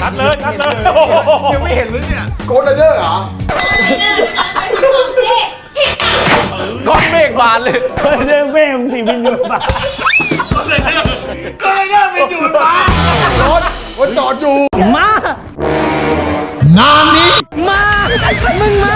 คัดเลยคัดเลยยังไม่เห็นเลยเนี่ยโกดไรเดอร์เหรอก้อนเมฆบานเลยเรื่องแม่มึงสิบินอยู่ปะก็เลยเนี่ยเป็นดูดปลารถรถจอดอยู่ มานานนี้ มา มึงมา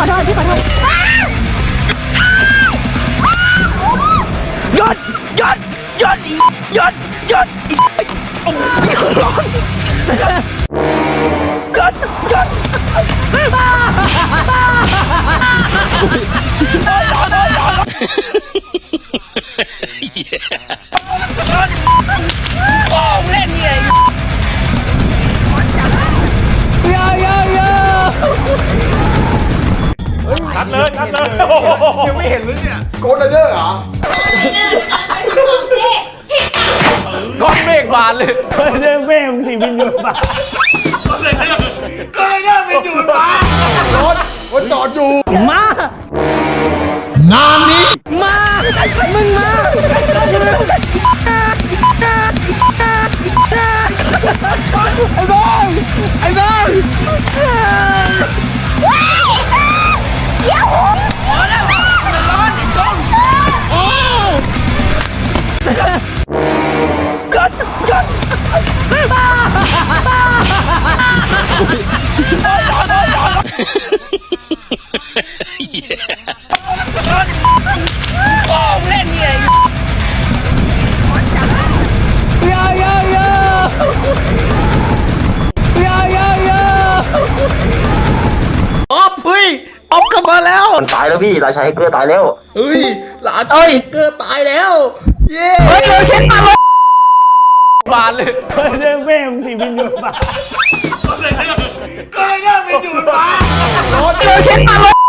ขอโทษพี่ขอโทษหยุดหยุดหยุดอีหยุดหยุดอีโอ้ยร้อนหยุดหยุดโคัดเลยคัดเลยยังไม่เห็นเลยเนี่ยโกดไรเดอร์เหรอก้อนเมฆบานเลยเรื่องแม่มึงสิบินอยู่ปะก็เลยเนี่ยเป็นดูดปลารถรถจอดอยู่มานานนี้มามึงมาไอ้บอยไอ้บอย แล้วมันตายแล้วพี่ราชาแฮกเกอร์ตายแล้วเฮ้ยหลานเอ้ยเกอร์ตายแล้ว เย้เฮ้ยเลยเช็ดมาเลยบานเลยเรื่องแม่มึงสิบินอยู่ปะก็เลยเนี่ยเป็นดูดปลารเลยเช็ดมาเลย